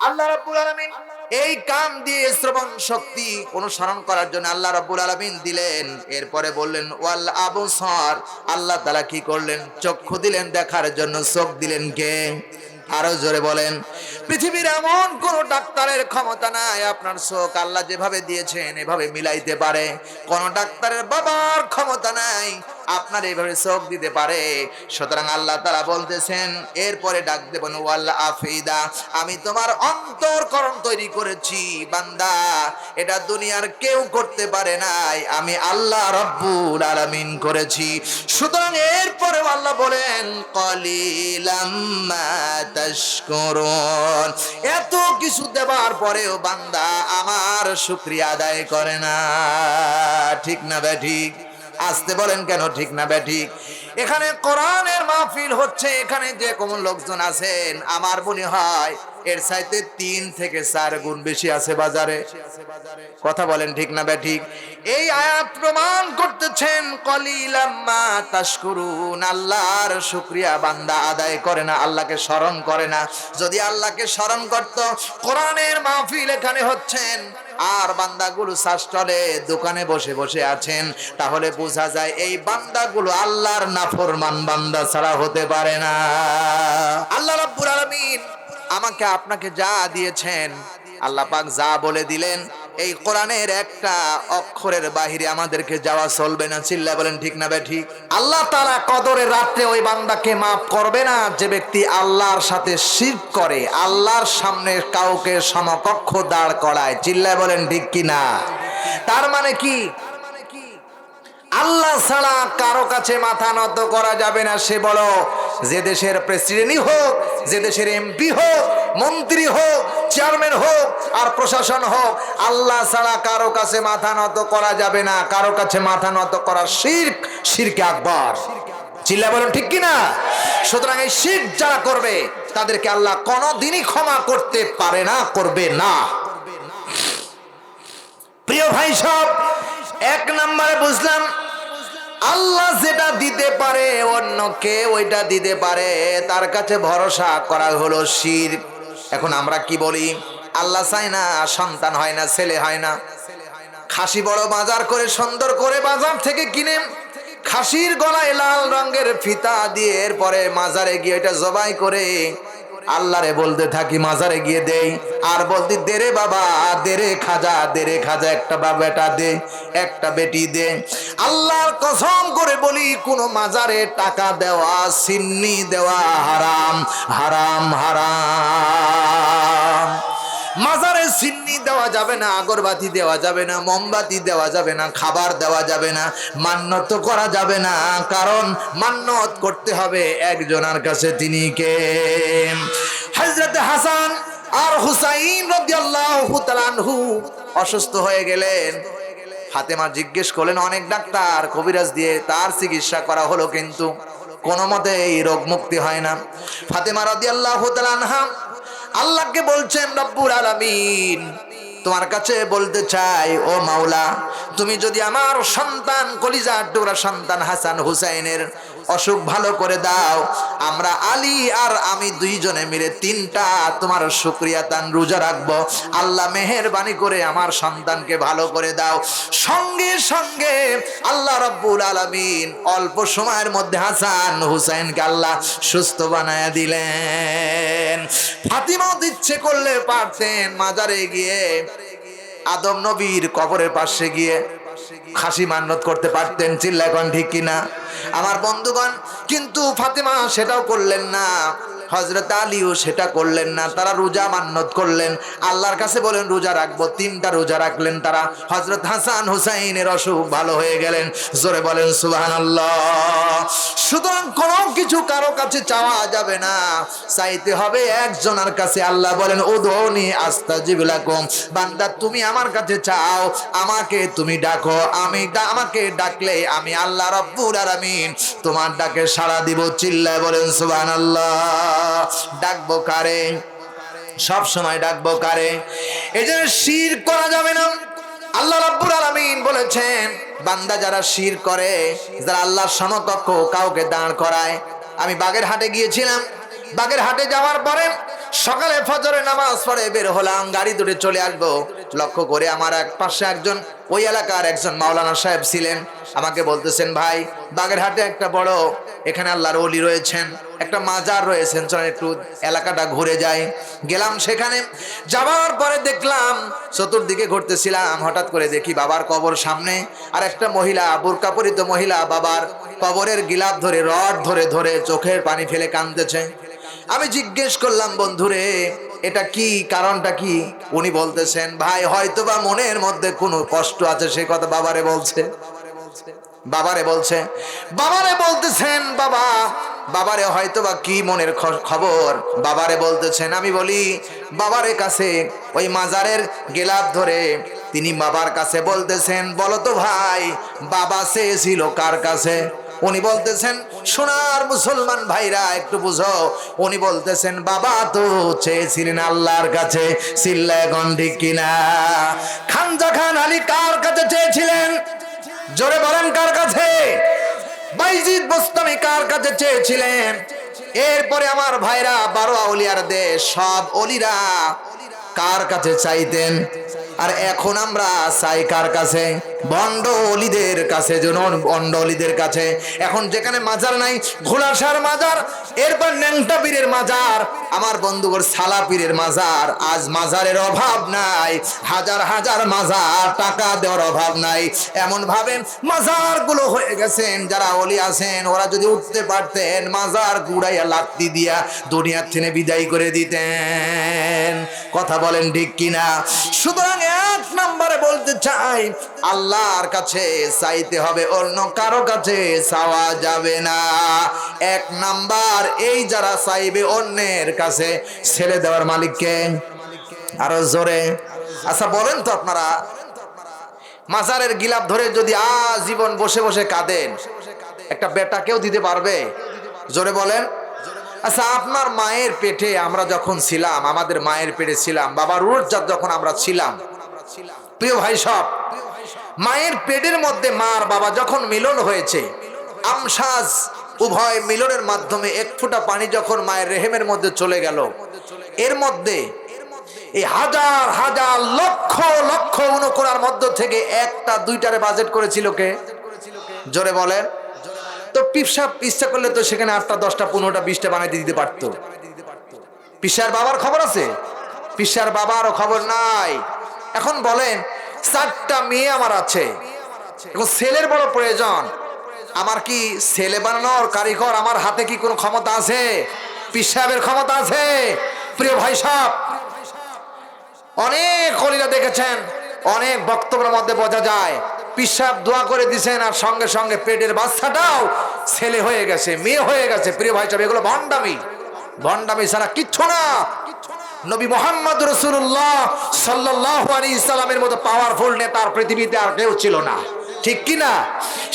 আল্লাহ রাব্বুল আলামিন এই কাম দিয়ে শ্রবণ শক্তি অনুসরণ করার জন্য আল্লাহ রাব্বুল আলামিন দিলেন। এরপরে বললেন, ওয়াল আবসার। আল্লাহ তাআলা কি করলেন? চক্ষু দিলেন, দেখার জন্য চোখ দিলেন কে? আরও জোরে বলেন, পৃথিবীর এমন কোন ডাক্তারের ক্ষমতা নাই। আপনার চোখ আল্লাহ যেভাবে দিয়েছেন, এভাবে মিলাইতে পারে। কোন ডাক্তারের বাবার ক্ষমতা নাই। আপনার এইভাবে চোখ দিতে পারে। সুতরাং আল্লাহ তারা বলতেছেন, এরপরে ডাক দেবেন ওয়াল্লা আফিদা, আমি তোমার অন্তরকরণ তৈরি করেছি, বান্দা। এটা দুনিয়ার কেউ করতে পারে নাই। আমি আল্লাহ রব্বুল আলামিন করেছি। সুতরাং এরপরে আল্লাহ বলেন এত কিছু দেবার পরেও বান্দা আমার শুকরিয়া আদায় করে না। ঠিক না বে ঠিক? আসতে বলেন কেন? ঠিক না বে, ঠিক। এখানে কোরআনের মাহফিল হচ্ছে, এখানে যে কোন লোকজন আছেন, আমার মনে হয় এর চাইতে তিন থেকে চার গুণ বেশি আছে বাজারে। কথা বলেন ঠিক না বে ঠিক? এই আয়াত প্রমাণ করতেছেন কলিলাম্মা তাশকুরুন, আল্লাহর শুকরিয়া বান্দা আদায় করে না, আল্লাহকে স্মরণ করে না। যদি আল্লাহকে স্মরণ করত, কোরআনের মাহফিল এখানে হচ্ছেন। আর বান্দাগুলো শাস্টলে দোকানে বসে বসে আছেন, তাহলে বোঝা যায় এই বান্দাগুলো আল্লাহর নাফরমান বান্দা ছাড়া হতে পারে না। আল্লাহ রাব্বুল আলামিন আমাকে আপনাকে যা দিয়েছেন, আল্লাহ পাক যা বলে দিলেন, এই কোরআনের একটা অক্ষরের বাহিরে আমাদেরকে যাওয়া চলবে না। চিল্লা বলেন, ঠিক না বে ঠিক আল্লাহ তারা কদরের রাত্রে ওই বান্দাকে মাফ করবে না, যে ব্যক্তি আল্লাহর সাথে শির করে, আল্লাহর সামনে কাউকে সমকক্ষ দাঁড় করায়। চিল্লায় বলেন, ঠিক কি না তার মানে কি? আল্লাহ ছাড়া কারও কাছে মাথা নত করা যাবে না, সে বলো যে দেশের প্রেসিডেন্টই হোক, যে দেশের এমপি হোক, মন্ত্রী হোক চেয়ারম্যান হোক, আর প্রশাসন হোক, আল্লাহ ছাড়া কারও কাছে মাথা নত করা যাবে না। কারও কাছে মাথা নত করা শির্ক, শিরকে আকবর। চিল্লা বলেন, ঠিক কিনা? সুতরাং এই শির্ক যারা করবে, তাদেরকে আল্লাহ কোনোদিনই ক্ষমা করতে পারে না, করবে না। প্রিয় ভাই সব, এক নম্বরে বুঝলাম আল্লাহ যেটা দিতে পারে অন্যকে ওইটা দিতে পারে। তার কাছে ভরসা করা হলো শির। এখন আমরা কি বলি? আল্লাহ চাই না সন্তান হয় না, ছেলে হয় না। খাসি বড় বাজার করে, সুন্দর করে বাজার থেকে কিনে, খাসির গলায় লাল রঙের ফিতা দিয়ে এরপরে মাজারে গিয়ে এটা জবাই করে আল্লাহরে বলতে থাকি, মাজারে গিয়ে দেই। আর বলতে, দেরে বাবা, দেরে খাজা দেরে খাজা, একটা বা বেটা দে, একটা বেটি দে। আল্লাহর কসম করে বলি, কোন মাজারে টাকা দেওয়া, সিন্নি দেওয়া হারাম হারাম হারাম। মাজারে সিন্নি দেওয়া যাবে না, আগরবাতি দেওয়া যাবে না, মোমবাতি দেওয়া যাবে না, খাবার দেওয়া যাবে না, মান্যত করা যাবে না, কারণ মান্যত করতে হবে একজনের কাছে তিনি কে? হজরত হাসান আর হুসাইন আনহু অসুস্থ হয়ে গেলেন। ফাতেমা জিজ্ঞেস করলেন, অনেক ডাক্তার কবিরাজ দিয়ে তার চিকিৎসা করা হলো কিন্তু কোনো মতে এই রোগ মুক্তি হয় না? ফাতেমা রাদিয়াল্লাহু তাআলা আনহা আল্লাহকে বলছেন রব্বুর আলামিন। তোমার কাছে বলতে চাই, ও মাওলা, তুমি যদি আমার সন্তান কলিজার টুকরা সন্তান হাসান হুসাইনের অসুখ ভালো করে দাও, আমরা আলী আর আমি দুইজনে মিলে তিনটা তোমার শুক্রিয়া তান রোজা রাখব। আল্লাহ মেহেরবানি করে আমার সন্তানকে ভালো করে দাও। সঙ্গে সঙ্গে আল্লাহ রব্বুল আলামিন অল্প সময়ের মধ্যে হাসান হুসাইনকে আল্লাহ সুস্থ বানায় দিলেন। ফাতিমাও ইচ্ছে করলে পারতেন মাজারে গিয়ে আদম নবীর কবরের পাশে গিয়ে খাসি মান্নত করতে পারতেন চিল্লা এখন ঠিক কিনা? আমার বন্ধুগণ, কিন্তু ফাতেমা সেটাও করলেন না। হজরত আলীও সেটা করলেন না, তারা রোজা মান্নত করলেন। আল্লাহর কাছে বলেন, রোজা রাখব, তিনটা রোজা রাখলেন তারা। হজরত হাসান হুসাইনের অসুখ ভালো হয়ে গেলেন। জোরে বলেন সুবাহান সুতরাং কোনো কিছু কারও কাছে চাওয়া যাবে না। চাইতে হবে একজনের কাছে আল্লাহ বলেন, উদনি আস্তা জিবিলাকুম বান্দা, তুমি আমার কাছে চাও, আমাকে তুমি ডাকো। আমি আমাকে ডাকলে আমি আল্লাহ রব্বুল আলামিন তোমার ডাকে সাড়া দিব। চিল্লায় বলেন, সুবহানাল্লাহ। ডাকবো কারে? সব সময় ডাকবো কারে? এই জন্য শির করা যাবে না। আল্লাহ রাব্বুল আলামিন বলেছেন, বান্দা যারা শির করে, যারা আল্লাহর সমকক্ষ কাউকে দাঁড় করায়। আমি বাগের হাটে গিয়েছিলাম। বাগের হাটে যাওয়ার পরে সকালে ফজরে নামাজ পড়ে বের হলাম, গাড়ি দুটো চলে আসব। লক্ষ্য করে আমার এক পাশে একজন, ওই এলাকার একজন মাওলানা সাহেব ছিলেন। আমাকে বলতেছেন, ভাই, বাগেরহাটে একটা বড়, এখানে আল্লাহর অলি রয়েছেন, একটা মাজার রয়েছেন, চলেন একটু এলাকাটা ঘুরে যাই। গেলাম সেখানে যাওয়ার পরে দেখলাম চতুর্দিকে ঘুরতেছিলাম, হঠাৎ করে দেখি বাবার কবর সামনে, আর একটা মহিলা বোরকা মহিলা, বাবার কবরের গিলাপ ধরে, রড ধরে ধরে চোখের পানি ফেলে কাঁদতেছে। আমি জিজ্ঞেস করলাম, বন্ধুরে, এটা কি? কারণটা কি? উনি বলতেছেন, ভাই হয়তো বা মনের মধ্যে কোনো কষ্ট আছে, সে কথা বাবারে বলছে। বাবারে বলছে, বাবারে বলতেছেন, বাবা, বাবারে হয়তো বা কি মনের খবর? বাবারে বলতেছেন, আমি বলি, বাবারে কাছে, ওই মাজারের গেলাপ ধরে তিনি বাবার কাছে বলতেছেন বলতো ভাই, বাবা চেয়েছিল কার কাছে? উনি বলতেছেন, সোনার মুসলমান ভাইরা, একটু বুঝো। উনি বলতেছেন, বাবা তো চেয়েছিলেন আল্লাহর কাছে চিল্লা গন্ডি কিনা? খানজা খান আলী কার কাছে চেয়েছিলেন? জোরে বলেন কার কাছে? বাইজিদ বোস্তামি কার কাছে চেয়েছিলেন? এরপরে আমার ভাইরা বারো আউলিয়ার দেশ, সব অলিরা কার কাছে চাইতেন? আর এখন আমরা চাই কার কাছে? বন্ড অলিদের কাছে বন্ড অলিদের কাছে। এখন যেখানে মাজার নাই ঘোলাসার মাজার, এরপর ন্যাংটা পীরের মাজার, আমার বন্ধুগর সালা পীরের মাজার। আজ মাজারের অভাব নাই, হাজার হাজার মাজার টাকা দেওয়ার অভাব নাই। এমন ভাবে মাজারগুলো হয়ে গেছেন, যারা অলি আছেন, ওরা যদি উঠতে পারতেন, মাজার গুড়াইয়া লাত্তি দিয়া দুনিয়ার থেকে বিদায় করে দিতেন। কথা বলেন ঠিক কিনা? সুতরাং এক নম্বরে বলতে চাই, আল্লাহর কাছে চাইতে হবে, অন্য কারও কাছে চাওয়া যাবে না। এক নাম্বার, এই যারা চাইবে অন্যের কাছে ছেড়ে দেওয়ার মালিককে আরও জোরে। আচ্ছা বলেন তো আপনারা, মাজারের গিলাপ ধরে যদি আজীবন বসে বসে কাঁদেন, একটা বেটাকেও দিতে পারবে? জোরে বলেন। আচ্ছা আপনার মায়ের পেটে আমরা যখন ছিলাম, আমাদের মায়ের পেটে ছিলাম, বাবার উড়জাত যখন আমরা ছিলাম প্রিয় ভাই সব, মায়ের পেটের মধ্যে মার বাবা যখন মিলন হয়েছে, আমসাজ উভয় মিলনের মাধ্যমে এক ফোঁটা পানি যখন মায়ের রেহেমের মধ্যে চলে গেল, এর মধ্যে এই হাজার হাজার, লক্ষ লক্ষ অনুকোনার মধ্য থেকে একটা, দুইটারে বাজেট করেছিল কে? জোরে বলেন। তো পিপসাপ ইচ্ছা করলে তো সেখানে আটটা, দশটা, পনেরোটা, বিশটা বানাইতে দিতে পারতো। পিসার বাবার খবর আছে? পিসার বাবারও খবর নাই। এখন বলেন, চারটা মেয়ে আমার আছে। এখন ছেলের বড় প্রয়োজন। আমার কি ছেলে বানানোর কারিগর আমার হাতে কি কোনো ক্ষমতা আছে? পিসাবের ক্ষমতা আছে? প্রিয় ভাই সব অনেক কলিরা দেখেছেন, অনেক বক্তব্যের মধ্যে বোঝা যায় পিসাব দোয়া করে দিছেন আর সঙ্গে সঙ্গে পেটের বাচ্চাটাও ছেলে হয়ে গেছে, মেয়ে হয়ে গেছে। প্রিয় ভাই সাহেব, এগুলো ভণ্ডামি। ভণ্ডামি ছাড়া কিচ্ছু না। নবী মোহাম্মদ রসুল্লাহ সাল্লাহ আলী ইসলামের মতো পাওয়ারফুল নেতা আর পৃথিবীতে আর কেউ ছিল না। ঠিক কি না?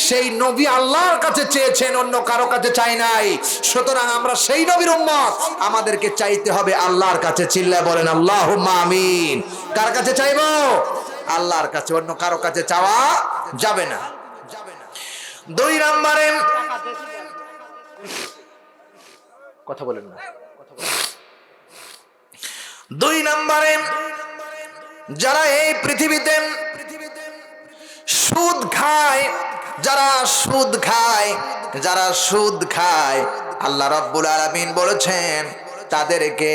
সেই নবী আল্লাহর কাছে চেয়েছেন, অন্য কারও কাছে চাই নাই। সুতরাং আমরা সেই নবীর উম্মত। আমাদেরকে চাইতে হবে আল্লাহর কাছে চিল্লা বলেন আল্লাহ আমিন। কার কাছে চাইব? আল্লাহর কাছে। অন্য কারও কাছে চাওয়া যাবে না। দুই নম্বরে কথা বলেন না। দুই নম্বরে, যারা এই পৃথিবীতে সুদ খায়, যারা সুদ খায়, যারা সুদ খায়, আল্লাহ রব্বুল আলমিন বলেছেন, তাদেরকে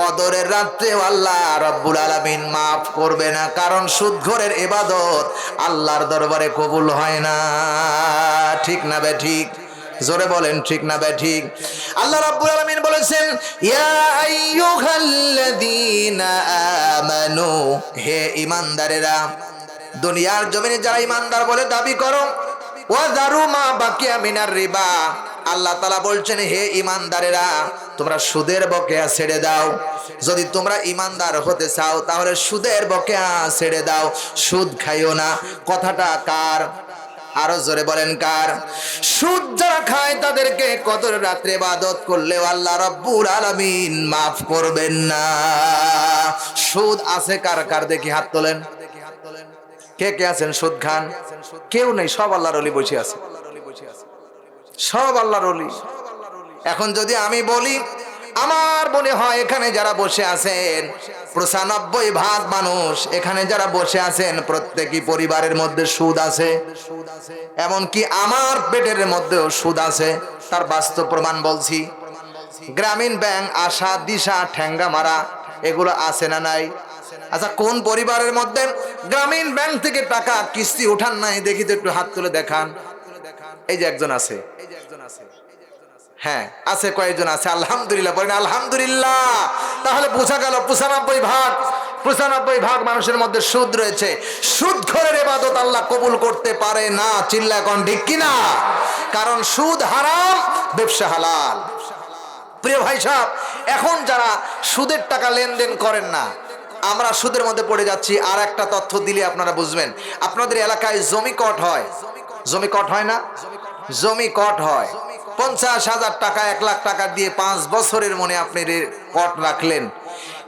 কদরের রাত্রে আল্লাহ রব্বুল আলমিন মাফ করবে না, কারণ সুদঘরের এবাদত আল্লাহর দরবারে কবুল হয় না। ঠিক না বে ঠিক? জোরে বলেন, ঠিক না বে ঠিক। আল্লাহ রাব্বুল আলামিন বলেছেন, ইয়া আইয়ুহাল্লাযীনা আমানু, হে ঈমানদারেরা, দুনিয়ার জমিনে যারা ঈমানদার বলে দাবি করো, ওয়া দারু মা বাকিয়া মিনার রিবা। আল্লাহ তালা বলছেন, হে ঈমানদারেরা, তোমরা সুদের বকেয়া ছেড়ে দাও। যদি তোমরা ঈমানদার হতে চাও, তাহলে সুদের বকেয়া ছেড়ে দাও। সুদ খাইও না। কথাটা কার? আরও জোরে বলেন কার? সুদ যারা খায় তাদেরকে কত রাত্রে বাদত করলেও আল্লাহ রব্বুল আলামিন মাফ করবেন না। সুদ আছে কার কার দেখি হাত তোলেন। কে কে আছেন সুদ খান? কেউ নেই, সব আল্লাহর অলি বসে আছে। সব আল্লাহর অলি এখন যদি আমি বলি আমার মনে হয় এখানে যারা বসে আছেন, পঁচানব্বই ভাগ মানুষ এখানে যারা বসে আছেন, প্রত্যেকই পরিবারের মধ্যে সুদ আছে। এমনকি আমার পেটের মধ্যেও সুদ আছে, তার বাস্তব প্রমাণ বলছি। গ্রামীণ ব্যাংক আশা, দিশা ঠ্যাঙ্গা মারা, এগুলো আছে না নাই? আচ্ছা কোন পরিবারের মধ্যে গ্রামীণ ব্যাংক থেকে টাকা কিস্তি উঠান নাই? দেখি তো একটু হাত তুলে দেখান। এই যে একজন আছে হ্যাঁ আছে কয়েকজন আছে, আলহামদুলিল্লাহ, বলেন আলহামদুলিল্লাহ। তাহলে বোঝা গেল পঁচানব্বই ভাগ পঁচানব্বই ভাগ মানুষের মধ্যে সুদ রয়েছে। সুদ ঘরের এবাদত আল্লাহ কবুল করতে পারে না, চিল্লা এখন ঠিক কিনা? কারণ সুদ হারাম, ব্যবসা হালাল। প্রিয় ভাই সাহেব, এখন যারা সুদের টাকা লেনদেন করেন না, আমরা সুদের মধ্যে পড়ে যাচ্ছি। আর একটা তথ্য দিলে আপনারা বুঝবেন, আপনাদের এলাকায় জমি কট হয়। জমি কট হয় না? জমি কট হয়। পঞ্চাশ হাজার টাকা, এক লাখ টাকা দিয়ে পাঁচ বছরের মনে আপনি কট রাখলেন।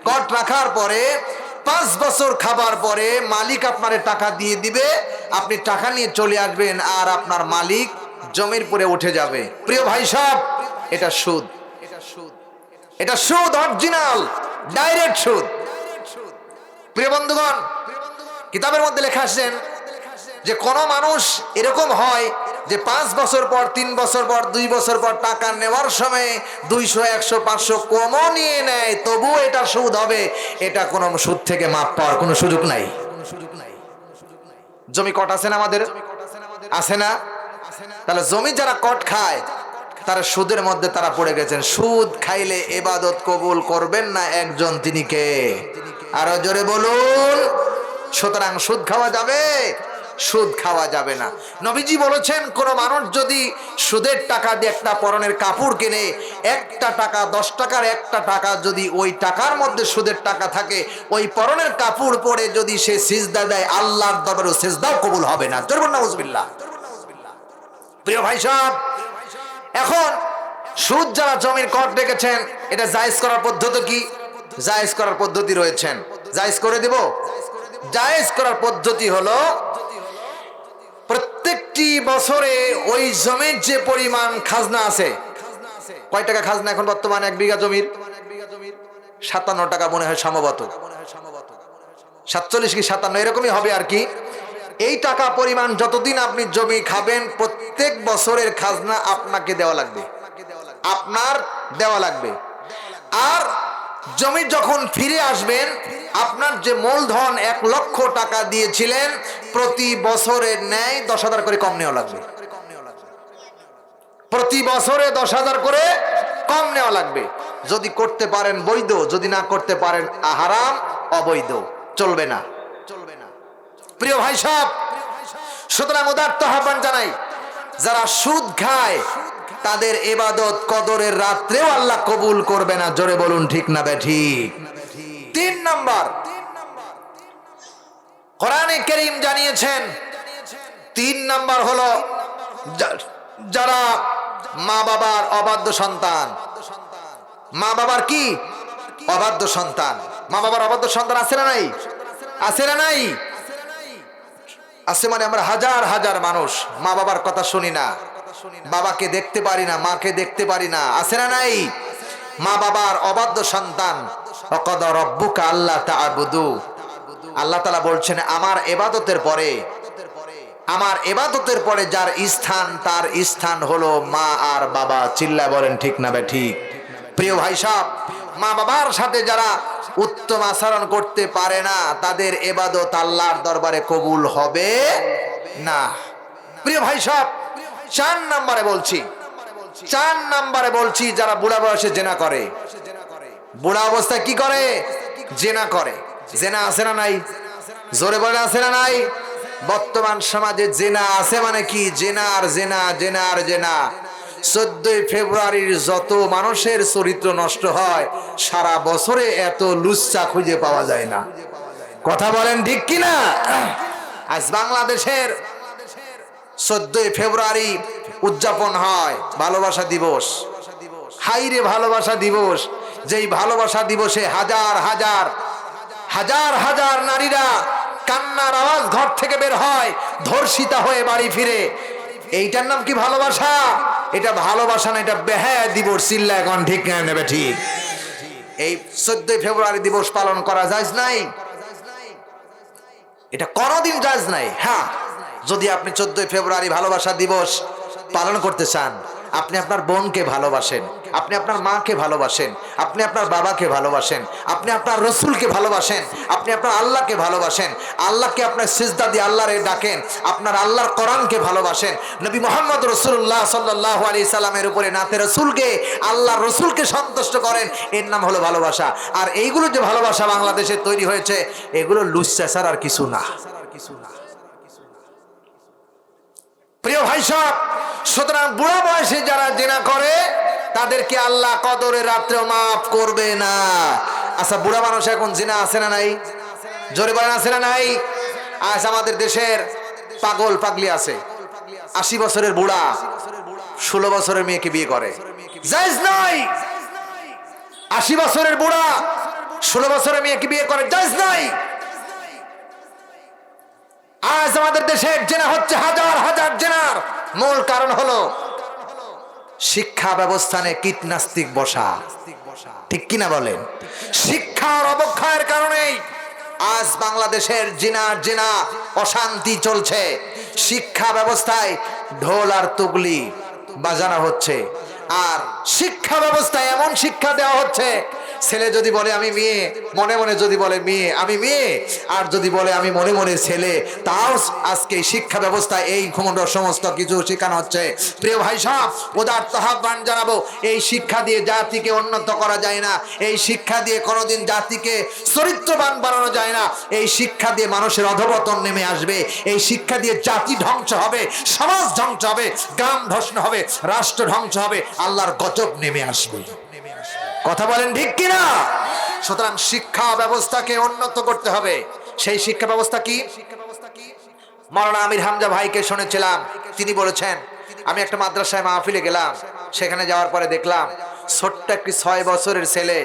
কট রাখার পরে, পাঁচ বছর খাবার পরে মালিক আপনার টাকা দিয়ে দিবে, আপনি টাকা নিয়ে চলে আসবেন আর আপনার মালিক জমির পরে উঠে যাবে। প্রিয় ভাই সাহেব, এটা সুদ। এটা সুদ অরিজিনাল, ডাইরেক্ট সুদ। প্রিয় বন্ধুগণ, কিতাবের মধ্যে লেখা আসছেন যে কোন মানুষ এরকম হয় যে পাঁচ বছর পর, তিন বছর পর, দুই বছর পর টাকা নেওয়ার সময় দুইশো, একশো, পাঁচশো কমও নিয়ে নেয়, তবুও এটা সুদ হবে। এটা কোনো সুদ থেকে মাপ পাওয়ার কোনো সুযোগ নাই। জমি কট আছে না আমাদের? আছে না? তাহলে জমি যারা কট খায়, তারা সুদের মধ্যে তারা পড়ে গেছেন। সুদ খাইলে এবাদত কবুল করবেন না একজন, তিনি কে? আরও জোরে বলুন। সুতরাং সুদ খাওয়া যাবে। সুদ খাওয়া যাবে না। নবীজি বলেছেন, কোন মানুষ যদি সুদের টাকা দিয়ে একটা পরনের কাপড় কিনে, একটা টাকা, দশ টাকার একটা টাকা যদি ওই টাকার মধ্যে সুদের টাকা থাকে, ওই পরনের কাপড় পরে যদি সে সিজদা দেয়, আল্লাহর দরবারে সিজদাও কবুল হবে না। জরুর নাউজুবিল্লাহ। প্রিয় ভাই সাহেব, এখন সুদ যারা জমির কর ডেকেছেন, এটা জায়েজ করার পদ্ধতি কি? জায়েজ করার পদ্ধতি রয়েছেন। জায়েজ করে দিব? জায়েজ করার পদ্ধতি হলো প্রত্যেকটি বছরে ওই জমির যে পরিমাণ খাজনা আছে, কয় টাকা খাজনা এখন বর্তমানে? এক বিঘা জমির? সাতান্ন টাকা মনে হয় সম্ভবত। সাতচল্লিশ কি সাতান্ন? এরকমই হবে আর কি। এই টাকা পরিমাণ যতদিন আপনি জমি খাবেন, প্রত্যেক বছরের খাজনা আপনাকে দেওয়া লাগবে। আপনার দেওয়া লাগবে। আর জমি যখন ফিরে আসবেন, আপনার যে মূলধন এক লক্ষ টাকা দিয়েছিলেন, প্রতি বছরের ন্যায় দশ হাজার করে কম নেওয়া লাগবে। প্রতি বছরে দশ হাজার করে কম নেওয়া লাগবে। যদি করতে পারেন বৈধ, যদি না করতে পারেন আহারাম অবৈধ। চলবে না। চলবে না প্রিয় ভাই সব সুতরাং উদার্ত আহ্বান জানাই, যারা সুদ খায় তাদের এবাদত কদরের রাত্রেও আল্লাহ কবুল করবে না। জোরে বলুন, ঠিক না বে ঠিক? তিন নম্বর। কোরআনে করিম জানিয়েছেন, তিন নাম্বার হলো যারা মা বাবার অবাধ্য সন্তান। মা বাবার কি? অবাধ্য সন্তান। মা বাবার অবাধ্য সন্তান আছে না নাই? আছে না নাই? আছে মানে আমরা হাজার হাজার মানুষ মা বাবার কথা শুনি না। বাবাকে দেখতে পারি না, মাকে দেখতে পারি না। আছে না নাই? মা বাবার অবাধ্য সন্তান। অকদ আল্লাহ আল্লাহ তালা বলছেন, আমার এবাদতের পরে, আমার এবাদতের পরে যার স্থান, তার স্থান হলো মা আর বাবা। চিল্লা বলেন, ঠিক না বে, ঠিক। প্রিয় ভাই সাহেব, মা বাবার সাথে যারা উত্তম আচরণ করতে পারে না, তাদের এবাদত আল্লাহর দরবারে কবুল হবে না। প্রিয় ভাই সাহেব চার নাম্বারে বলছি। চার নাম্বারে বলছি, যারা বুড়া বয়সে জেনা করে। বুড়া অবস্থায় কি করে? জেনা করে। জেনা আছে না নাই? জোরে বলে আছে না নাই? বর্তমান সমাজে জেনা আছে মানে কি? জেনার জেনা জেনার জেনা। চোদ্দই ফেব্রুয়ারির যত মানুষের চরিত্র নষ্ট হয়, সারা বছরে এত লুচ্চা খুঁজে পাওয়া যায় না। কথা বলেন ঠিক কিনা? আজ বাংলাদেশের চোদ্দই ফেব্রুয়ারি উদযাপন হয়, ভালোবাসা দিবস। হাইরে ভালোবাসা দিবস, যেই ভালোবাসা দিবসে হাজার হাজার হাজার হাজার নারীরা কান্নার আওয়াজ ঘর থেকে বের হয়, ধর্ষিতা হয়ে বাড়ি ফিরে। এইটার নাম কি ভালোবাসা? এটা ভালোবাসা না, এটা বেহায়া দিবস চিল্লা এখন ঠিক নেবে ঠিক। এই চোদ্দই ফেব্রুয়ারি দিবস পালন করা যায় নাই? এটা কোনোদিন যায় নাই হ্যাঁ। যদি আপনি চোদ্দই ফেব্রুয়ারি ভালোবাসা দিবস পালন করতে চান, আপনি আপনার বোনকে ভালোবাসেন, আপনি আপনার মাকে ভালোবাসেন, আপনি আপনার বাবাকে ভালোবাসেন, আপনি আপনার রসুলকে ভালোবাসেন, আপনি আপনার আল্লাহকে ভালোবাসেন, আল্লাহকে আপনার সিজদা দিয়ে আল্লাহরে ডাকেন, আপনার আল্লাহর কোরআনকে ভালোবাসেন। নবী মোহাম্মদ রসুল্লাহ সাল্লাহ আলি সাল্লামের উপরে নাতে রসুলকে আল্লাহ রসুলকে সন্তুষ্ট করেন, এর নাম হলো ভালোবাসা। আর এইগুলো যে ভালোবাসা বাংলাদেশে তৈরি হয়েছে, এগুলো লুচ্চাচার আর কিছু না। প্রিয় ভাই সব সুতরাং বুড়া বয়সে যারা জেনা করে, তাদেরকে আল্লাহ কদরে রাত্রে মাফ করবে না। আচ্ছা বুড়া মানুষ এখন জিনা আছে না নাই? জোরে বলেন, আছে না নাই? আজ আমাদের দেশের পাগল পাগলি আছে। আশি বছরের বুড়া, ষোলো বছরের মেয়েকে বিয়ে করে। নাই! আশি বছরের বুড়া, ষোলো বছরের মেয়েকে বিয়ে করে। জায়েজ নাই! আজ আমাদের দেশের জেনা হচ্ছে হাজার হাজার জেনার। মূল কারণ হলো শিক্ষা ব্যবস্থানে কীটনাস্তিক বসা। ঠিক কিনা বলেন? শিক্ষার অবক্ষয়ের কারণেই আজ বাংলাদেশের জিনার জিনা অশান্তি চলছে। শিক্ষা ব্যবস্থায় ঢোল আর তুগলি বাজানো হচ্ছে। আর শিক্ষা ব্যবস্থায় এমন শিক্ষা দেওয়া হচ্ছে ছেলে যদি বলে, আমি মেয়ে, মনে মনে যদি বলে, মেয়ে, আমি মেয়ে, আর যদি বলে, আমি মনে মনে ছেলে, তাও আজকে শিক্ষা ব্যবস্থা এই ক্ষমতা সমস্ত কিছু শেখানো হচ্ছে। প্রিয় ভাই সাহেব ওদার আহ্বান জানাব, এই শিক্ষা দিয়ে জাতিকে উন্নত করা যায় না। এই শিক্ষা দিয়ে কোনোদিন জাতিকে চরিত্রবান বানানো যায় না। এই শিক্ষা দিয়ে মানুষের অধপতন নেমে আসবে। এই শিক্ষা দিয়ে জাতি ধ্বংস হবে, সমাজ ধ্বংস হবে, গ্রাম ধ্বংস হবে, রাষ্ট্র ধ্বংস হবে, আল্লাহর গজব নেমে আসবে। কথা বলেন ঠিক কিনা? সুতরাং শিক্ষা ব্যবস্থাকে উন্নত করতে হবে। সেই শিক্ষা ব্যবস্থা কি? মৌলানা আমির হামজা ভাইকে শুনেছিলাম। তিনি বলেছেন, আমি একটা মাদ্রাসায় মাহফিলে গেলাম। সেখানে যাওয়ার পরে দেখলাম, ছোট্ট একটি ছয় বছরের ছেলে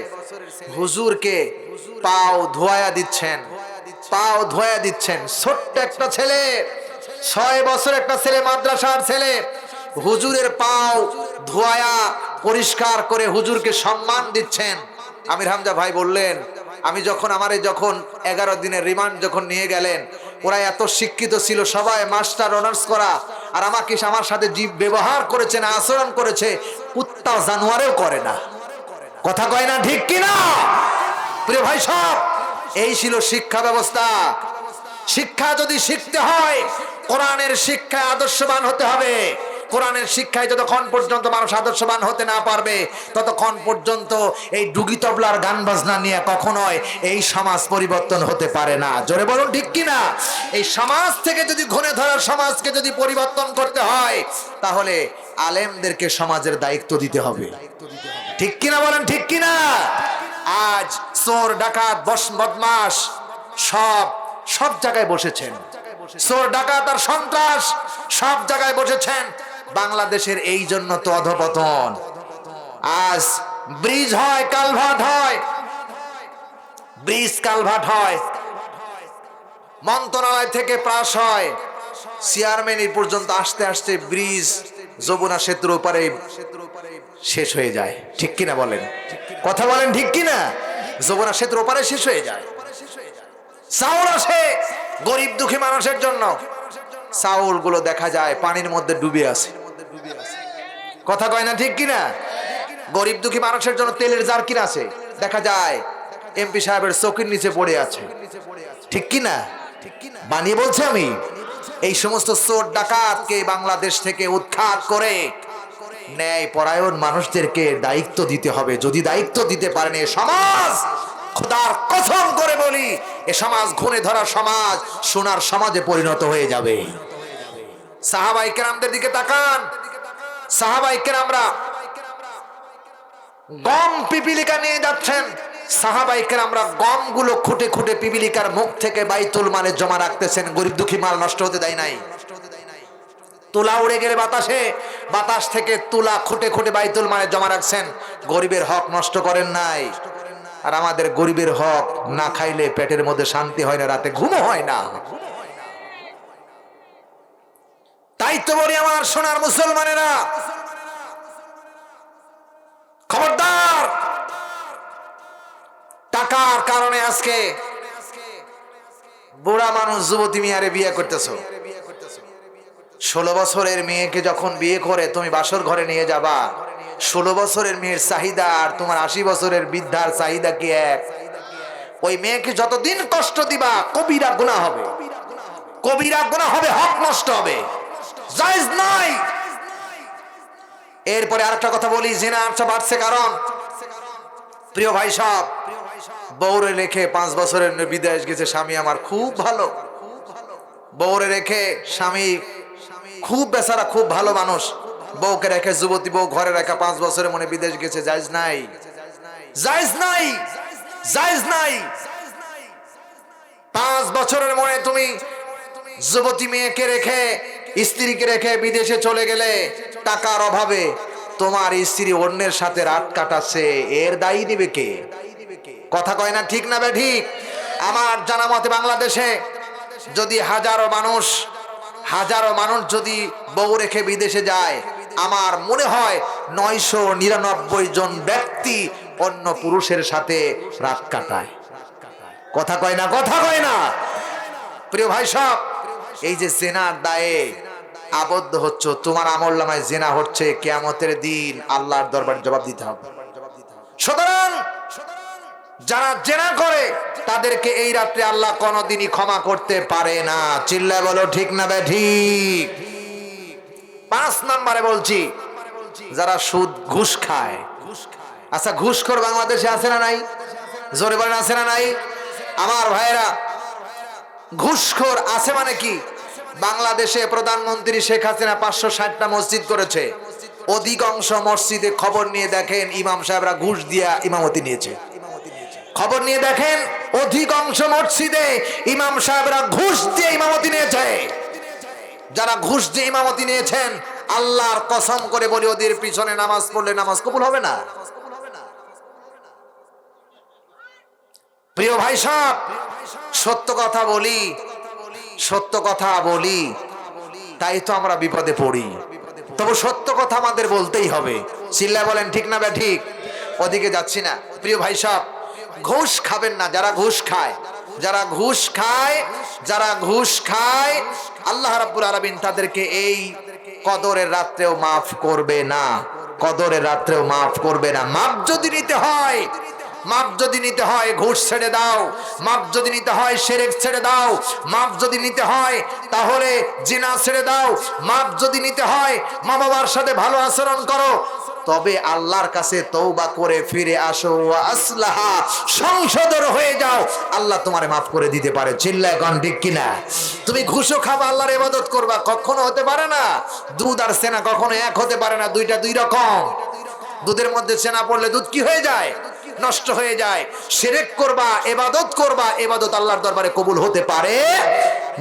হুজুরকে পাও ধোয়া দিচ্ছেন। পাও ধোয়া দিচ্ছেন। ছোট্ট একটা ছেলে, ছয় বছর একটা ছেলে, মাদ্রাসার ছেলে, হুজুরের পাও ধোয়া পরিষ্কার করে হুজুরকে সম্মান দিচ্ছেন। আমির হামজা ভাই বললেন, আমি যখন আমারে যখন এগারো দিনের রিমান্ড যখন নিয়ে গেলেন, ওরা এত শিক্ষিত ছিল সবাই মাস্টার অনার্স করা, আর আমাকে আমার সাথে জীব ব্যবহার করেছে না, আচরণ করেছে, কুত্তা জানোয়ারেও করে না। কথা কয় না ঠিক কিনা? প্রিয় ভাই সব, এই ছিল শিক্ষা ব্যবস্থা। শিক্ষা যদি শিখতে হয়, কোরআনের শিক্ষায় আদর্শবান হতে হবে। কোরআনের শিক্ষায় যতক্ষণ পর্যন্ত মানুষ আদর্শবান হতে না পারবে, ততক্ষণ পর্যন্ত এই ডুগি তবলার গান বাজনা নিয়ে কখনোই এই সমাজ পরিবর্তন হতে পারে না। জোরে বলুন, ঠিক কিনা? এই সমাজ থেকে যদি ঘুরে ধরার সমাজকে যদি পরিবর্তন করতে হয়, তাহলে আলেমদেরকে সমাজের দায়িত্ব দিতে হবে। ঠিক কিনা বলেন, ঠিক কিনা? আজ চোর, ডাকাত, বস বদমাস সব সব জায়গায় বসেছেন। চোর, ডাকাত আর সন্ত্রাস সব জায়গায় বসেছেন। বাংলাদেশের এই জন্য তো অধপতন আজ ব্রিজ হয়, কালভার্ট হয়। ব্রিজ, কালভার্ট হয়। মন্ত্রণালয় থেকে পাস হয়। চেয়ারম্যান এই পর্যন্ত আসতে আসতে ব্রিজ, যমুনা সেতুর উপরে শেষ হয়ে যায়। ঠিক কিনা বলেন? কথা বলেন ঠিক কিনা? যমুনা সেতুর ওপারে শেষ হয়ে যায়। চাউল আসে গরিব দুঃখী মানুষের জন্য। চাউলগুলো দেখা যায় পানির মধ্যে ডুবে আছে। কথা কয় না ঠিক কিনা? গরিব দুঃখী মানুষের জন্য তেলের জার কিনা আছে? দেখা যায় এমপি সাহেবের চোখের নিচে পড়ে আছে। ঠিক কিনা? বানিয়ে বলছি আমি, এই সমস্ত চোর ডাকাতকে বাংলাদেশ থেকে উৎখাত করে ন্যায় পরায়ণ মানুষদেরকে দায়িত্ব দিতে হবে। যদি দায়িত্ব দিতে পারেন এ সমাজ, খোদার কসম করে বলি, এ সমাজ ঘুরে ধরা সমাজ, সোনার সমাজে পরিণত হয়ে যাবে। সাহাবাই কেরামদের দিকে তাকান। গম পিপিলিকা নিয়ে যাচ্ছেন। সাহাবাইকের আমরা গমগুলো খুঁটে খুঁটে পিপিলিকার মুখ থেকে বাইতুল মালে জমা রাখতেছেন। গরিব দুঃখী মাল নষ্ট হতে দেয় নাই। তুলা উড়ে গেলে বাতাসে, বাতাস থেকে তুলা খুঁটে খুঁটে বাইতুল মালে জমা রাখছেন। গরিবের হক নষ্ট করেন নাই। আর আমাদের গরিবের হক না খাইলে পেটের মধ্যে শান্তি হয় না, রাতে ঘুমও হয় না। তাই তো বলি আমার সোনার মুসলমানেরা। খবরদার। টাকার কারণে আজকে বুড়া মানুষ, যুবতী মেয়ারে বিয়ে করতেছো। ষোলো বছরের মেয়েকে যখন বিয়ে করে, তুমি বাসর ঘরে নিয়ে যাবা। ষোলো বছরের মেয়ের চাহিদা আর তোমার আশি বছরের বৃদ্ধার চাহিদা কি এক? ওই মেয়েকে যতদিন কষ্ট দিবা, কবিরা গুণা হবে। কবিরা গুণা হবে, হক নষ্ট হবে। জায়েজ নাই। এরপরে আরেকটা কথা বলি, জেনা আচ্ছা বাড়ছে কারণ। প্রিয় ভাই সব, বউরে রেখে পাঁচ বছরের বিদেশ গেছে স্বামী আমার খুব ভালো। বউরে রেখে স্বামী খুব বেচারা, খুব ভালো মানুষ। বউকে রেখে যুবতী বউ ঘরে রেখা পাঁচ বছরের মনে বিদেশ গেছে, জায়জ নাই। জায়জ নাই জায়জ নাই। পাঁচ বছরের মনে তুমি যুবতী মেয়েকে রেখে স্ত্রীকে রেখে বিদেশে চলে গেলে টাকার অভাবে তোমার স্ত্রী অন্যের সাথে রাত কাটাচ্ছে। এর দায়ী নেবে কে? কথা কয় না ঠিক না বে ঠিক? আমার জানা মতে বাংলাদেশে যদি হাজারো মানুষ হাজারো মানুষ যদি বউ রেখে বিদেশে যায়, আমার মনে হয় নয়শো নিরানব্বই জন ব্যক্তি অন্য পুরুষের সাথে রাত কাটায়। কথা কয় না, কথা কয় না। প্রিয় ভাই সব, এই যে সেনার দায়ে আবদ্ধ হচ্ছ, তোমার আমল নামায় জেনা হচ্ছে, কেয়ামতের দিন আল্লাহর দরবার জবাব দিতে হবে। সুতরাং যারা জেনা করে, তাদেরকে এই রাত্রে আল্লাহ কোনোদিনই ক্ষমা করতে পারে না। চিল্লা বলো, ঠিক না বে, ঠিক? পাঁচ নম্বরে বলছি, যারা সুদ ঘুষ খায় আচ্ছা ঘুষখোর বাংলাদেশে আছে না নাই? জোরে বলেন, আছে না নাই? আমার ভাইয়েরা ঘুষখোর আছে মানে কি? বাংলাদেশে প্রধানমন্ত্রী শেখ হাসিনা পাঁচশো ষাটটা মসজিদ করেছে। অধিকাংশ মসজিদে খবর নিয়ে দেখেন ইমাম সাহেবরা ঘুষ দিয়া ইমামতি নিয়েছে। খবর নিয়ে দেখেন অধিকাংশ মসজিদে ইমাম সাহেবরা ঘুষ দিয়ে ইমামতি নিয়েছে। যারা ঘুষ দিয়ে ইমামতি নিয়েছেন, আল্লাহর কসম করে বলি, ওদের পিছনে নামাজ পড়লে নামাজ কবুল হবে না। প্রিয় ভাই সব সত্য কথা বলি সত্য কথা বলি, তাই তো আমরা বিপদে পড়ি। তবে সত্য কথা আমাদের বলতেই হবে। চিল্লা বলেন, ঠিক না ঠিক? ওদিকে যাচ্ছি না। প্রিয় ভাই সব, ঘুষ খাবেন না, যারা ঘুষ খায়। যারা ঘুষ খায়, যারা ঘুষ খায়, আল্লাহ রাব্বুল আলামিন তাদেরকে এই কদরের রাত্রেও মাফ করবে না। কদরের রাত্রেও মাফ করবে না। মাফ যদি নিতে হয় মাপ যদি নিতে হয়, ঘুষ ছেড়ে দাও। মাপ যদি নিতে হয়, সেরেক ছেড়ে দাও। মাপ যদি নিতে হয়, তাহলে জিনা ছেড়ে দাও। মাপ যদি নিতে হয় মা বাবার সাথে ভালো আচরণ করো। তবে আল্লাহর কাছে তৌবা করে ফিরে আসো। আসলাহা সংশোধন হয়ে যাও। আল্লাহ তোমারে মাফ করে দিতে পারে। চিল্লায় এখন ঠিক কিনা? তুমি ঘুষও খাবা, আল্লাহর ইবাদত করবা। কখনো হতে পারে না। দুধ আর সেনা কখনো এক হতে পারে না। দুইটা দুই রকম। দুধের মধ্যে সেনা পড়লে দুধ কি হয়ে যায়? নষ্ট হয়ে যায়। সেরেক করবা এবাদত করবা এবাদত আল্লাহর দরবারে কবুল হতে পারে?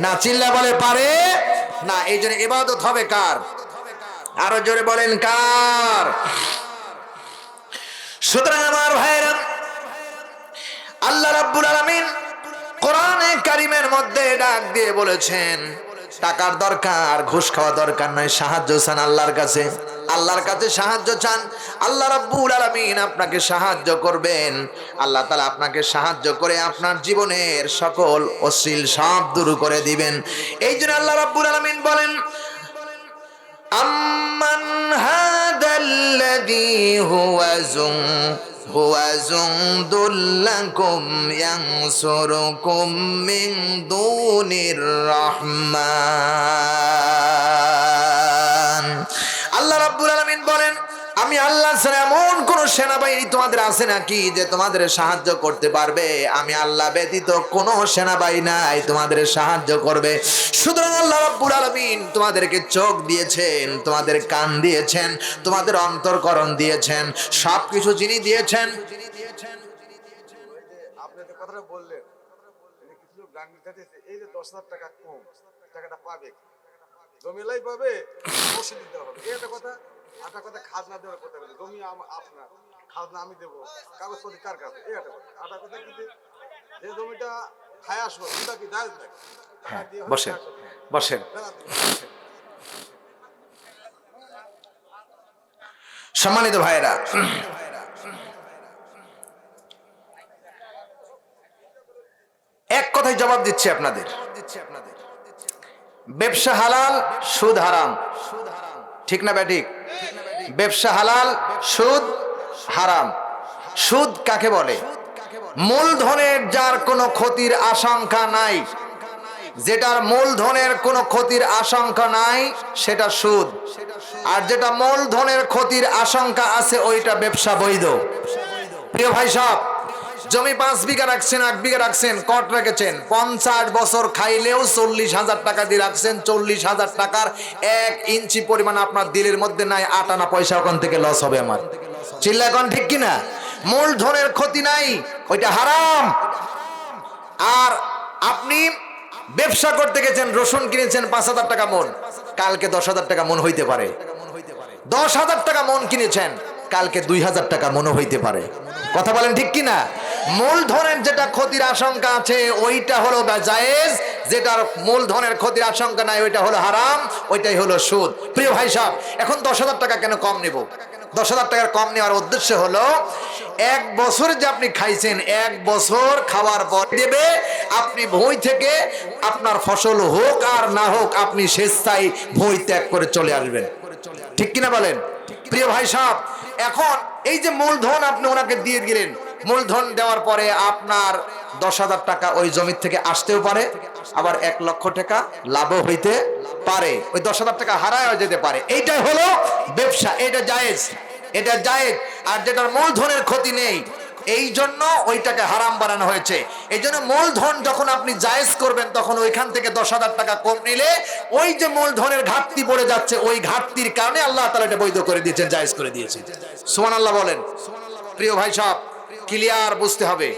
না চিল্লা বলে পারে? না, এই জন্য এবাদত হবে কার? আরও জোরে বলেন কার? সুতরাং আমার ভাইরা আল্লাহ রাব্বুল আলামিন কোরআনে কারিমের মধ্যে ডাক দিয়ে বলেছেন, টাকার দরকার, ঘুষ খাওয়া দরকার নয়, সাহায্য চান আল্লাহর কাছে। আল্লাহর কাছে সাহায্য চান। আল্লাহ রাব্বুল আলামিন আপনাকে সাহায্য করবেন। আল্লাহ তাআলা আপনাকে সাহায্য করে আপনার জীবনের সকল অশ্লীল সব দূর করে দিবেন। এই জন্য আল্লাহ রাব্বুল আলামিন বলেন, আম্মান হাদাল্লাযী হুয়া জুম হুয়া জুনদুল্লাকুম ইয়ানসুরুকুম মিন দুনির রহমান আমি আল্লাহ ছাড়া এমন কোন সেনাবাহিনী তোমাদের আছে নাকি যে তোমাদের সাহায্য করতে পারবে? আমি আল্লাহ ব্যতীত কোনো সেনাবাহিনী নাই, তোমাদের সাহায্য করবে। সুতরাং আল্লাহ রাব্বুল আলামিন তোমাদেরকে চোখ দিয়েছেন, তোমাদের কান দিয়েছেন, তোমাদের অন্তরকরণ দিয়েছেন সব কিছু যিনি দিয়েছেন। আপনি যে কথাটা বললেন। কিছু লোক দিতেছে এই যে দশ হাজার টাকা কম, টাকাটা পাবে। জমিলাই পাবে দিতে হবে। এই কথা আপনার কথা খাজনা দেওয়ার কথা বলে জমি আপনার খাজনা আমি দেবো। কার কাছে? আটা কথা। কিন্তু যে জমিটা খায় আসব কি দায় হ্যাঁ, বসেন বসেন। সম্মানিত ভাইরা এক কথায় জবাব দিচ্ছি আপনাদের। ব্যবসা হালাল সুদ হারাম। ঠিক না ব্যাটিক? ব্যবসা হালাল, সুদ হারাম। সুদ কাকে বলে? মূলধনের যার কোনো ক্ষতির আশঙ্কা নাই। যেটার মূলধনের কোনো ক্ষতির আশঙ্কা নাই, সেটা সুদ। আর যেটা মূলধনের ক্ষতির আশঙ্কা আছে, ওইটা ব্যবসা বৈধ। প্রিয় ভাই সাহেব জমি পাঁচ বিঘা রাখছেন এক বিঘা রাখছেন, কট রেখেছেন। পঞ্চাশ বছর খাইলেও চল্লিশ হাজার টাকা দিয়ে রাখছেন, চল্লিশ হাজার টাকার এক ইঞ্চি পরিমাণ আপনার দিলের মধ্যে নাই, আট আনা পয়সা ওখান থেকে লস হবে আমার। চিল্লা এখন ঠিক কিনা? মূলধনের ক্ষতি নাই, ওইটা হারাম। আর আপনি ব্যবসা করতে গেছেন, রসুন কিনেছেন, পাঁচ হাজার টাকা মন। কালকে দশ হাজার টাকা মন হইতে পারে। দশ হাজার টাকা মন কিনেছেন। কালকে দুই হাজার টাকা মনে হইতে পারে। কথা বলেন ঠিক কিনা? মূলধনের যেটা ক্ষতির আশঙ্কা আছে, ওইটা হলো জায়েজ, যেটার মূলধনের ক্ষতির আশঙ্কা নাই, ওইটা হলো হারাম, ওইটাই হলো সুদ। প্রিয় ভাই সাহেব, এখন দশ হাজার টাকা কেন কম নেব? দশ হাজার টাকার কম নেওয়ার উদ্দেশ্য হলো, এক বছর যে আপনি খাইছেন, এক বছর খাওয়ার পর দেবে, আপনি ভই থেকে আপনার ফসল হোক আর না হোক, আপনি স্বেচ্ছায় ভই ত্যাগ করে চলে আসবেন। ঠিক কিনা বলেন? প্রিয় ভাই সাহেব এখন এই যে মূলধন আপনি ওনাকে দিয়ে দিলেন মূলধন দেওয়ার পরে আপনার দশ হাজার টাকা ওই জমির থেকে আসতেও পারে, আবার এক লক্ষ টাকা লাভও হইতে পারে। ওই দশ হাজার টাকা হারায় যেতে পারে। এইটা হলো ব্যবসা, এটা জায়েজ এটা জায়েজ। আর যেটার মূলধনের ক্ষতি নেই এই জন্য ওইটাকে হারাম বানানো হয়েছে। এই জন্য মূলধন যখন আপনি জায়েজ করবেন, তখন ওইখান থেকে দশ হাজার টাকা কম নিলে ওই যে মূলধনের ঘাটতি পড়ে যাচ্ছে, ওই ঘাটতির কারণে আল্লাহ তালা এটা বৈধ করে দিয়েছেন, জায়েজ করে দিয়েছেন। সুমান আল্লাহ বলেন। প্রিয় ভাই সব ক্লিয়ার বুঝতে হবে।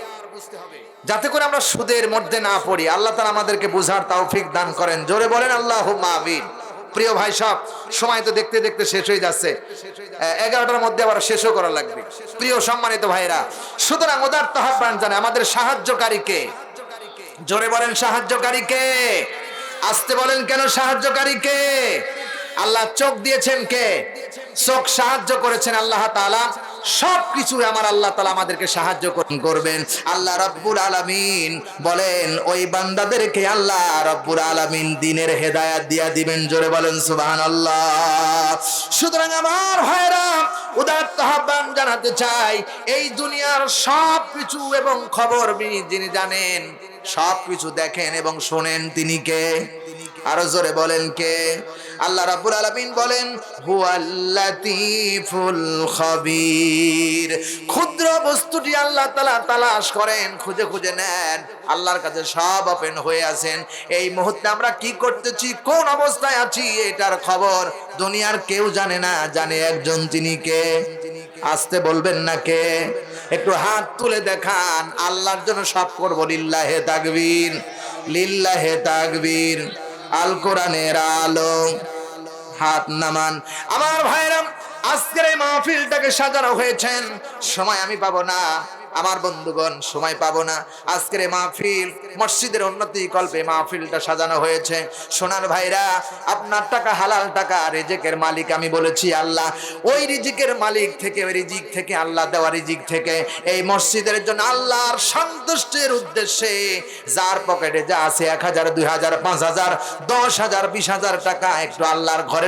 যাতে করে আমরা সুদের মধ্যে না পড়ি, আল্লাহ তালা আমাদেরকে বুঝার তৌফিক দান করেন। জোরে বলেন আল্লাহ আমিন। প্রিয় ভাই সব সময় তো দেখতে দেখতে শেষ হয়ে যাচ্ছে। এগারোটার মধ্যে আবার শেষও করা লাগবে। প্রিয় সম্মানিত ভাইরা সুতরাং ওদার তাহাবান জানে, আমাদের সাহায্যকারীকে জোরে বলেন সাহায্যকারীকে আসতে বলেন কেন সাহায্যকারীকে আল্লাহ চোখ দিয়েছেন কে? চোখ সাহায্য করেছেন আল্লাহ তাআলা। সব কিছু আমার আল্লাহ তাআলা আমাদেরকে সাহায্য করবেন। আল্লাহ রাব্বুল আলামিন বলেন, ওই বান্দাদেরকে আল্লাহ রাব্বুল আলামিন দিনের হেদায়াত দিয়া দিবেন। জোরে বলেন সুবাহান আল্লাহ সুতরাং আমার ভাইরা উদার আহ্বান জানাতে চাই, এই দুনিয়ার সব কিছু এবং খবর যিনি জানেন সব কিছু দেখেন এবং শোনেন তিনি কে? আরও জোরে বলেন কে? আল্লাহ রাব্বুল আলামিন বলেন হুয়াল্লাতিফুল খবীর। ক্ষুদ্র বস্তুটি আল্লাহ তাআলা তালাশ করেন, খুঁজে খুঁজে নেন। আল্লাহর কাছে সব ওপেন হয়ে আছেন। এই মুহূর্তে আমরা কি করতেছি, কোন অবস্থায় আছি, এটার খবর দুনিয়ার কেউ জানে না। জানে একজন তিনি কে? আসতে বলবেন না কে? একটু হাত তুলে দেখান। আল্লাহর জন্য সব করব, লিল্লাহে তাকবীর লিল্লাহে তাকবীর। আল কোরআনের আলো। হাত নামান। আমার ভাইরাম আজকের এই মাহফিলটাকে সাজানো হয়েছেন সময় আমি পাবো না। আমার বন্ধুগণ, সময় পাবো না। আজকের মাহফিল, মসজিদের উন্নতি কল্পে মাহফিলটা সাজানো হয়েছে। সোনার ভাইরা, আপনার টাকা হালাল টাকা, রেজেকের মালিক আমি বলেছি আল্লাহ। ওই রিজিকের মালিক থেকে, ওই রিজিক থেকে আল্লাহ দেওয়া রিজিক থেকে। এই মসজিদের জন্য আল্লাহর সন্তুষ্টির উদ্দেশ্যে যার পকেটে যা আছে এক হাজার, দুই হাজার, পাঁচ হাজার, দশ হাজার, বিশ হাজার টাকা, একটু আল্লাহর ঘরে